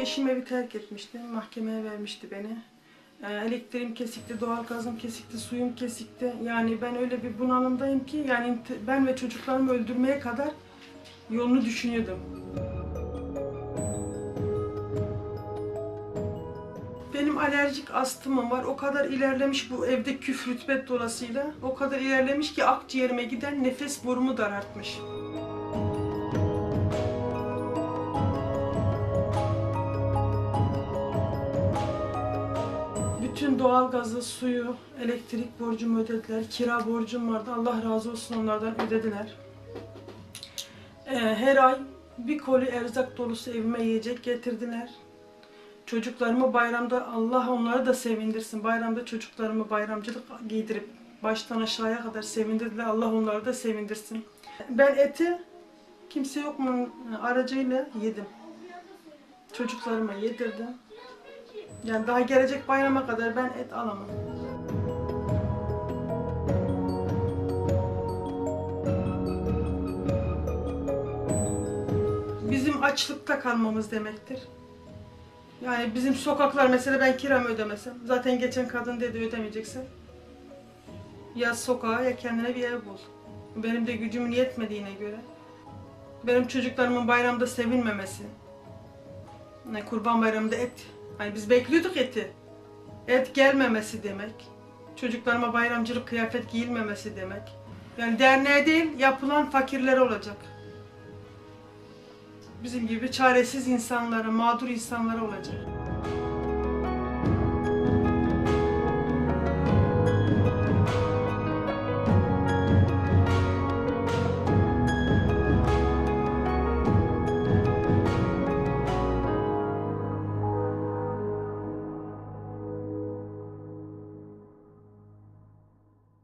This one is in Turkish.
Eşim evi terk etmişti. Mahkemeye vermişti beni. Ee, Elektriğim kesikti, doğalgazım kesikti, suyum kesikti. Yani ben öyle bir bunalımdayım ki yani ben ve çocuklarımı öldürmeye kadar yolunu düşünüyordum. Benim alerjik astımım var. O kadar ilerlemiş bu evde küf rütbet dolasıyla. O kadar ilerlemiş ki akciğerime giden nefes borumu daraltmış. Bütün doğalgazı, suyu, elektrik borcumu ödediler. Kira borcum vardı. Allah razı olsun onlardan ödediler. Ee, her ay bir koli erzak dolusu evime yiyecek getirdiler. Çocuklarımı bayramda Allah onları da sevindirsin. Bayramda çocuklarımı bayramcılık giydirip baştan aşağıya kadar sevindirdiler. Allah onları da sevindirsin. Ben eti kimse yok mu aracıyla yedim. Çocuklarıma yedirdim. Yani daha gelecek bayrama kadar ben et alamam. Bizim açlıkta kalmamız demektir. Yani bizim sokaklar mesela ben kiramı ödemesem. Zaten geçen kadın dedi ödemeyeceksin. Ya sokağa ya kendine bir ev bul. Benim de gücümün yetmediğine göre. Benim çocuklarımın bayramda sevinmemesi. Ne kurban bayramında et. Hani biz bekliyorduk eti. Et gelmemesi demek. Çocuklarıma bayramcılık kıyafet giyilmemesi demek. Yani derneğe değil yapılan fakirlere olacak. Bizim gibi çaresiz insanlara, mağdur insanlara olacak.